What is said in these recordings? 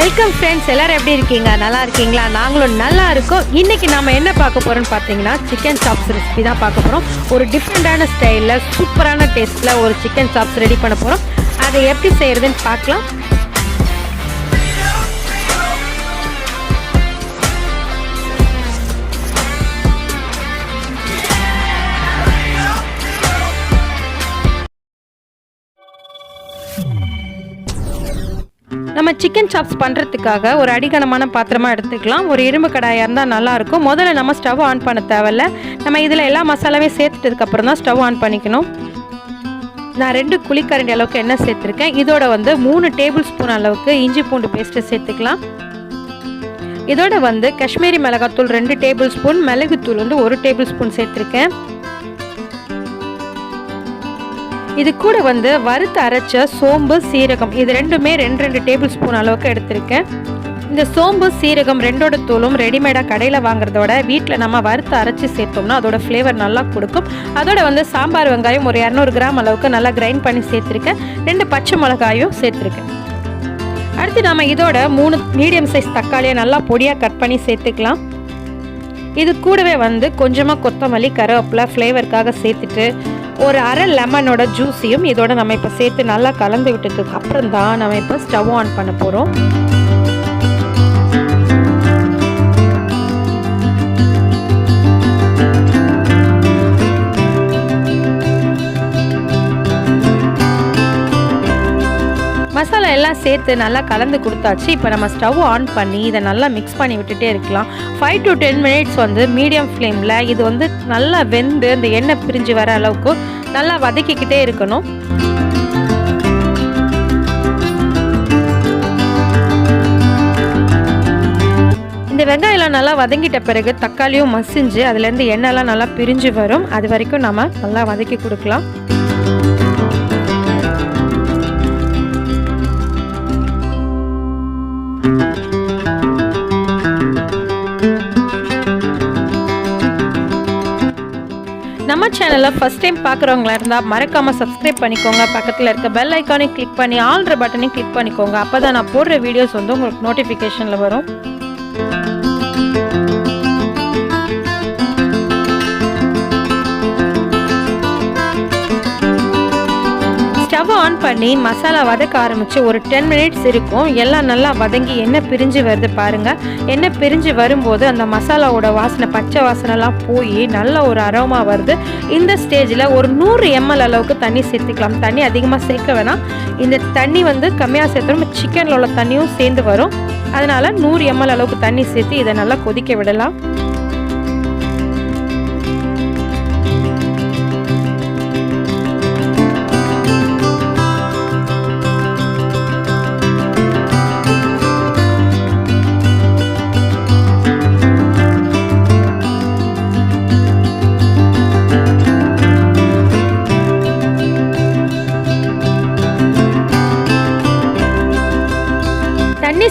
Welcome friends எல்லாரும் எப்படி இருக்கீங்க? நல்லா இருக்கீங்களா? நாங்களும் நல்லா இருக்கோம். இன்னைக்கு நாம என்ன பார்க்க போறோம்னு பார்த்தீங்கன்னா சிக்கன் சாப்ஸ் ரெசிபி தான் பார்க்க போறோம். ஒரு டிஃப்ரெண்டான ஸ்டைலில் சூப்பரான டேஸ்ட்டில் ஒரு சிக்கன் சாப்ஸ் ரெடி பண்ண போறோம். அதை எப்படி செய்யறதுன்னு பார்க்கலாம். நம்ம சிக்கன் சாப்ஸ் பண்ணுறதுக்காக ஒரு அடிகனமான பாத்திரமாக எடுத்துக்கலாம். ஒரு இரும்பு கடாயாக இருந்தால் நல்லாயிருக்கும். முதல்ல நம்ம ஸ்டவ் ஆன் பண்ண தேவையில்ல. நம்ம இதில் எல்லா மசாலாவையும் சேர்த்துட்டதுக்கப்புறம் தான் ஸ்டவ் ஆன் பண்ணிக்கணும். நான் ரெண்டு குழிக்கரண்டி அளவுக்கு எண்ணெய் சேர்த்துருக்கேன். இதோட வந்து மூணு டேபிள் ஸ்பூன் அளவுக்கு இஞ்சி பூண்டு பேஸ்ட்டு சேர்த்துக்கலாம். இதோட வந்து காஷ்மீரி மிளகாத்தூள் ரெண்டு டேபிள் ஸ்பூன் மிளகுத்தூள் வந்து ஒரு டேபிள் ஸ்பூன் சேர்த்துருக்கேன். இது கூட வந்து வறுத்து அரைச்ச சோம்பு சீரகம் இது ரெண்டுமே ரெண்டு ரெண்டு டேபிள் ஸ்பூன் அளவுக்கு எடுத்திருக்கேன். இந்த சோம்பு சீரகம் ரெண்டோட தூளும் ரெடிமேடாக கடையில் வாங்குறதோட வீட்டில் நம்ம வறுத்து அரைச்சி சேர்த்தோம்னா அதோட ஃப்ளேவர் நல்லா கொடுக்கும். அதோட வந்து சாம்பார் வெங்காயம் ஒரு இரநூறு கிராம் அளவுக்கு நல்லா கிரைண்ட் பண்ணி சேர்த்துருக்கேன். ரெண்டு பச்சை மிளகாயும் சேர்த்துருக்கேன். அடுத்து நம்ம இதோட மூணு மீடியம் சைஸ் தக்காளியை நல்லா பொடியாக கட் பண்ணி சேர்த்துக்கலாம். இது கூடவே வந்து கொஞ்சமாக கொத்தமல்லி கருவேப்பிலை ஃப்ளேவருக்காக சேர்த்துட்டு ஒரு அரை லெமனோட ஜூஸையும் இதோட நம்ம இப்போ சேர்த்து நல்லா கலந்து விட்டதுக்கு அப்புறம் தான் நம்ம இப்போ ஸ்டவ் ஆன் பண்ண போகிறோம் மசாலா எல்லாம் சேர்த்து நல்லா கலந்து கொடுத்தாச்சு. இப்போ நம்ம ஸ்டவ் ஆன் பண்ணி இதை நல்லா மிக்ஸ் பண்ணி விட்டுட்டே இருக்கலாம். ஃபைவ் டு டென் மினிட்ஸ் வந்து மீடியம் ஃப்ளேமில் இது வந்து நல்லா வெந்து இந்த எண்ணெய் பிரிஞ்சு வர அளவுக்கு நல்லா வதக்கிக்கிட்டே இருக்கணும். இந்த வெங்காயம்லாம் நல்லா வதங்கிட்ட பிறகு தக்காளியும் மசிஞ்சு அதுலேருந்து எண்ணெய்லாம் நல்லா பிரிஞ்சு வரும். அது வரைக்கும் நம்ம நல்லா வதக்கி கொடுக்கலாம். சேனலை ஃபஸ்ட் டைம் பார்க்குறவங்களா இருந்தால் மறக்காமல் சப்ஸ்கிரைப் பண்ணிக்கோங்க. பக்கத்தில் இருக்க பெல் ஐக்கானையும் கிளிக் பண்ணி ஆல்ற பட்டனையும் கிளிக் பண்ணிக்கோங்க. அப்போ தான் நான் போடுற வீடியோஸ் வந்து உங்களுக்கு நோட்டிஃபிகேஷனில் வரும். ஸ்டவ் ஆன் பண்ணி மசாலா வதக்க ஆரம்பித்து ஒரு டென் மினிட்ஸ் இருக்கும். எல்லாம் நல்லா வதங்கி எண்ணெய் பிரிஞ்சு வருது பாருங்கள் எண்ணெய் பிரிஞ்சு வரும்போது அந்த மசாலாவோட வாசனை பச்சை வாசனைலாம் போய் நல்ல ஒரு அரோமா வருது. இந்த ஸ்டேஜில் ஒரு நூறு எம்எல் அளவுக்கு தண்ணி சேர்த்துக்கலாம். தண்ணி அதிகமாக சேர்க்க வேணாம். இந்த தண்ணி வந்து கம்மியாக சேர்த்தோம் சிக்கனில் உள்ள தண்ணியும் சேர்ந்து வரும். அதனால் நூறு எம்எல் அளவுக்கு தண்ணி சேர்த்து இதை நல்லா கொதிக்க விடலாம்.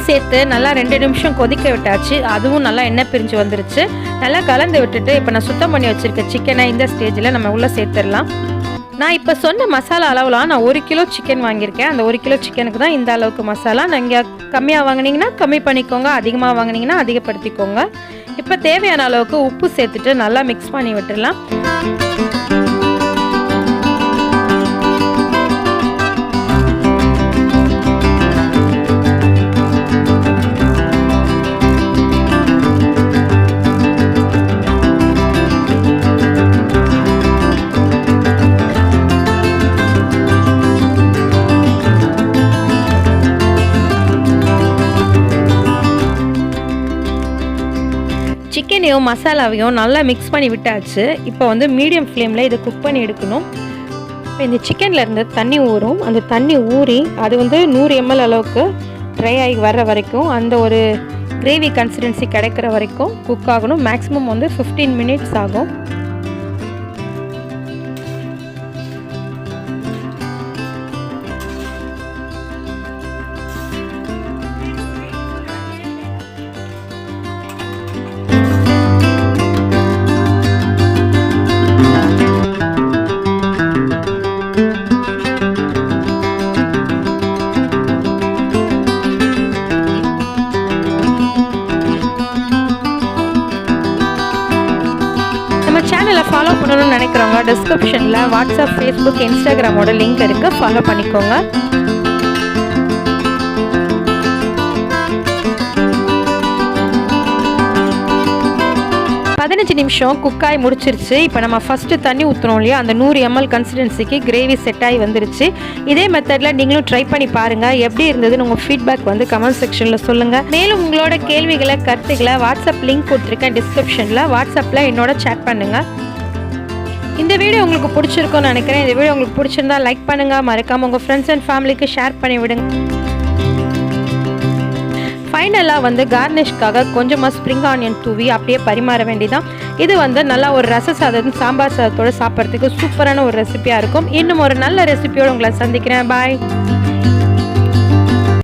சேர்த்து நல்லா ரெண்டு நிமிஷம் கொதிக்க விட்டாச்சு. அதுவும் நல்லா எண்ணெய் பிரிஞ்சு வந்துருச்சு. நல்லா கலந்து விட்டுட்டு இப்போ நான் சுத்தம் பண்ணி வச்சுருக்க சிக்கனை இந்த ஸ்டேஜில் நம்ம உள்ளே சேர்த்துடலாம். நான் இப்போ சொன்ன மசாலா அளவுலாம் நான் ஒரு கிலோ சிக்கன் வாங்கியிருக்கேன். அந்த ஒரு கிலோ சிக்கனுக்கு தான் இந்த அளவுக்கு மசாலா. நீங்கள் கம்மியாக வாங்கினீங்கன்னா கம்மி பண்ணிக்கோங்க. அதிகமாக வாங்கினீங்கன்னா அதிகப்படுத்திக்கோங்க. இப்போ தேவையான அளவுக்கு உப்பு சேர்த்துட்டு நல்லா மிக்ஸ் பண்ணி விட்டுடலாம். சிக்கனையும் மசாலாவையும் நல்லா மிக்ஸ் பண்ணி விட்டாச்சு. இப்போ வந்து மீடியம் ஃப்ளேமில் இதை குக் பண்ணி எடுக்கணும். இப்போ இந்த சிக்கனில் இருந்து தண்ணி ஊறும். அந்த தண்ணி ஊறி அது வந்து நூறு எம்எல் அளவுக்கு ட்ரை ஆகி வர்ற வரைக்கும் அந்த ஒரு கிரேவி கன்சிஸ்டன்சி கிடைக்கிற வரைக்கும் குக் ஆகணும். மேக்ஸிமம் வந்து ஃபிஃப்டீன் மினிட்ஸ் ஆகும். ஃபாலோ பண்ணணும்னு நினைக்கிறவங்க டிஸ்கிரிப்ஷனில் வாட்ஸ்அப் ஃபேஸ்புக் இன்ஸ்டாகிராமோட லிங்க் இருக்குது ஃபாலோ பண்ணிக்கோங்க. பதினஞ்சு நிமிஷம் குக்காய் முடிச்சிருச்சு. இப்போ நம்ம ஃபஸ்ட்டு தண்ணி ஊற்றுறோம் இல்லையா? அந்த நூறு எம்எல் கன்சிஸ்டன்சிக்கு கிரேவி செட் ஆகி வந்துருச்சு. இதே மெத்தடில் நீங்களும் ட்ரை பண்ணி பாருங்கள் எப்படி இருந்ததுன்னு உங்கள் ஃபீட்பேக் வந்து கமெண்ட் செக்ஷனில் சொல்லுங்கள் மேலும் உங்களோட கேள்விகளை கருத்துக்களை வாட்ஸ்அப் லிங்க் கொடுத்துருக்கேன் டிஸ்கிரிப்ஷனில் வாட்ஸ்அப்பில் என்னோட சேட் பண்ணுங்கள் இந்த வீடியோ உங்களுக்கு பிடிச்சிருக்கும்னு நினைக்கிறேன். இந்த வீடியோ உங்களுக்கு பிடிச்சிருந்தா லைக் பண்ணுங்கள் மறக்காமல் உங்கள் ஃப்ரெண்ட்ஸ் அண்ட் ஃபேமிலிக்கு ஷேர் பண்ணி விடுங்க. ஃபைனலாக வந்து கார்னிஷ்காக கொஞ்சமாக ஸ்ப்ரிங் ஆனியன் தூவி அப்படியே பரிமாற வேண்டிதான். இது வந்து நல்லா ஒரு ரச சாதம் சாம்பார் சாதத்தோடு சாப்பிட்றதுக்கு சூப்பரான ஒரு ரெசிபியாக இருக்கும். இன்னும் ஒரு நல்ல ரெசிபியோடு உங்களை சந்திக்கிறேன். பாய்